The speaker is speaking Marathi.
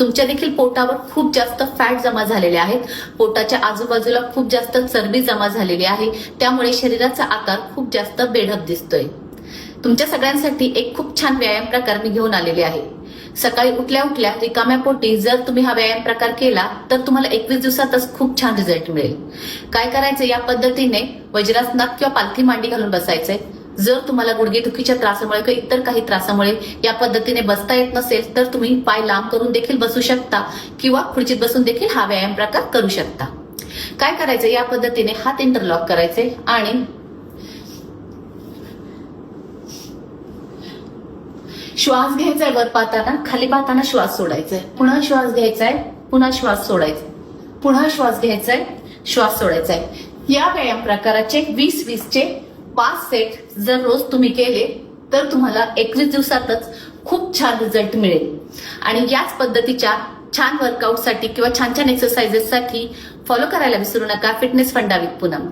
तुमच्या देखील पोटावर खूप जास्त फॅट जमा झालेले आहेत. पोटाच्या आजूबाजूला खूप जास्त चरबी जमा झालेली आहे. त्यामुळे शरीराचा आकार खूप जास्त बेढप दिसतोय. तुमच्या सगळ्यांसाठी एक खूप छान व्यायाम प्रकार मी घेऊन आलेले आहे. सकाळी उठल्या उठल्या रिकाम्या पोटी जर तुम्ही हा व्यायाम प्रकार केला तर तुम्हाला एकवीस दिवसातच खूप छान रिझल्ट मिळेल. काय करायचं या पद्धतीने? वज्रासनात किंवा पालथी मांडी घालून बसायचंय. जर तुम्हाला गुडघेदुखीच्या त्रासामुळे किंवा इतर काही त्रासामुळे या पद्धतीने बसता येत नसेल तर तुम्ही पाय लांब करून देखील बसू शकता किंवा खुर्चीत बसून देखील हा व्यायाम प्रकार करू शकता. काय करायचं या पद्धतीने हात इंटरलॉक करायचे आणि श्वास घ्यायचाय वर पाहताना खाली पाहताना श्वास सोडायचाय. पुन्हा श्वास घ्यायचाय पुन्हा श्वास सोडायचा पुन्हा श्वास घ्यायचाय श्वास सोडायचाय. या व्यायाम प्रकाराचे वीस वीसचे पाच सेट जर रोज तुम्ही केले तर तुम्हाला एकवीस दिवसातच खूप छान रिझल्ट मिळेल. आणि याच पद्धतीच्या छान वर्कआउटसाठी किंवा छान छान एक्सरसाइजेससाठी फॉलो करायला विसरू नका. फिटनेस फंडा विथ पूनम